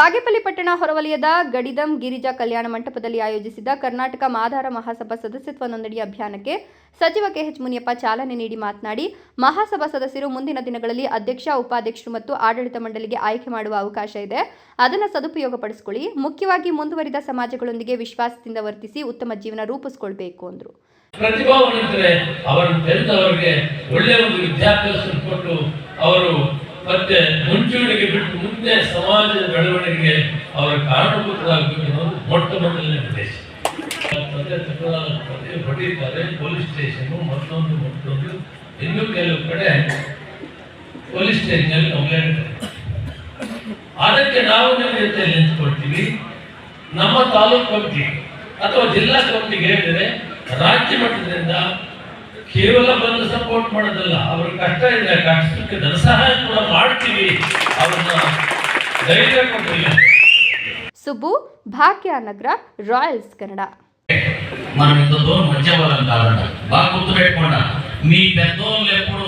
ಬಾಗೇಪಲ್ಲಿ ಪಟ್ಟಣ ಹೊರವಲಯದ ಗಡಿದಂ ಗಿರಿಜಾ ಕಲ್ಯಾಣ ಮಂಟಪದಲ್ಲಿ ಆಯೋಜಿಸಿದ ಕರ್ನಾಟಕ ಮಾದಾರ ಮಹಾಸಭಾ ಸದಸ್ಯತ್ವ ನೋಂದಣಿ ಅಭಿಯಾನಕ್ಕೆ ಸಚಿವ ಕೆಎಚ್ ಮುನಿಯಪ್ಪ ಚಾಲನೆ ನೀಡಿ ಮಾತನಾಡಿ, ಮಹಾಸಭಾ ಸದಸ್ಯರು ಮುಂದಿನ ದಿನಗಳಲ್ಲಿ ಅಧ್ಯಕ್ಷ, ಉಪಾಧ್ಯಕ್ಷರು ಮತ್ತು ಆಡಳಿತ ಮಂಡಳಿಗೆ ಆಯ್ಕೆ ಮಾಡುವ ಅವಕಾಶ ಇದೆ. ಅದನ್ನು ಸದುಪಯೋಗಪಡಿಸಿಕೊಳ್ಳಿ. ಮುಖ್ಯವಾಗಿ ಮುಂದುವರಿದ ಸಮಾಜಗಳೊಂದಿಗೆ ವಿಶ್ವಾಸದಿಂದ ವರ್ತಿಸಿ ಉತ್ತಮ ಜೀವನ ರೂಪಿಸಿಕೊಳ್ಬೇಕು ಅಂದರು. ಪ್ರತಿಭಾವಂತರೆ ತೆರೆದವರಿಗೆ ಒಳ್ಳೆಯ ಒಂದು ವಿದ್ಯಾಭ್ಯಾಸ ಕೊಟ್ಟು ಅವರು ಮತ್ತೆ ಮುಂಚೂಣಿಗೆ ಬಿಟ್ಟು ಮುಂದೆ ಸಮಾಜದ ಬೆಳವಣಿಗೆಗೆ ಅವರ ಕಾರಣಭೂತರಾಗಬೇಕು ಅನ್ನೋದು ಮೊಟ್ಟ ಮೊದಲನೇ ಉದ್ದೇಶ. ತಂದೆ ಪ್ರತಿ ಹೊಡಿತಾರೆ ಪೊಲೀಸ್ ಸ್ಟೇಷನ್ ಮತ್ತೊಂದು ಮತ್ತೊಂದು ಇನ್ನೂ ಕೆಲವು ಕಡೆ ಪೊಲೀಸ್ ಸ್ಟೇಷನ್ ಕಂಪ್ಲೇಂಟ್ ಅದಕ್ಕೆ ನಾವು ನಿಮ್ಮ ಜೊತೆಯಲ್ಲಿ ನಿಂತ್ಕೊಳ್ತೀವಿ? ನಮ್ಮ ತಾಲೂಕು ಕಮಿಟಿ ಅಥವಾ ಜಿಲ್ಲಾ ಕಮಿಟಿಗೆ ಹೇಳಿದರೆ ರಾಜ್ಯ ಮಟ್ಟದಿಂದ ಕೇವಲ ಬಂದು ಸಪೋರ್ಟ್ ಮಾಡೋದಲ್ಲ ಅವ್ರ ಕಷ್ಟ ಇದೆ ಕಷ್ಟಕ್ಕೆ ಧನ ಸಹಾಯ ಕೂಡ ಮಾಡ್ತೀವಿ ಅವ್ರನ್ನ ಧೈರ್ಯ ಕೊಟ್ಟಿಲ್ಲ ಸುಬ್ಬು ಭಾಗ್ಯನಗರ రాయల్స్ కన్నడ మనం ఇంత దూరం వచ్చేవాళ్ళం కాదంట బాగా గుర్తుపెట్టుకోండి మీ పెద్దోళ్ళు ఎప్పుడు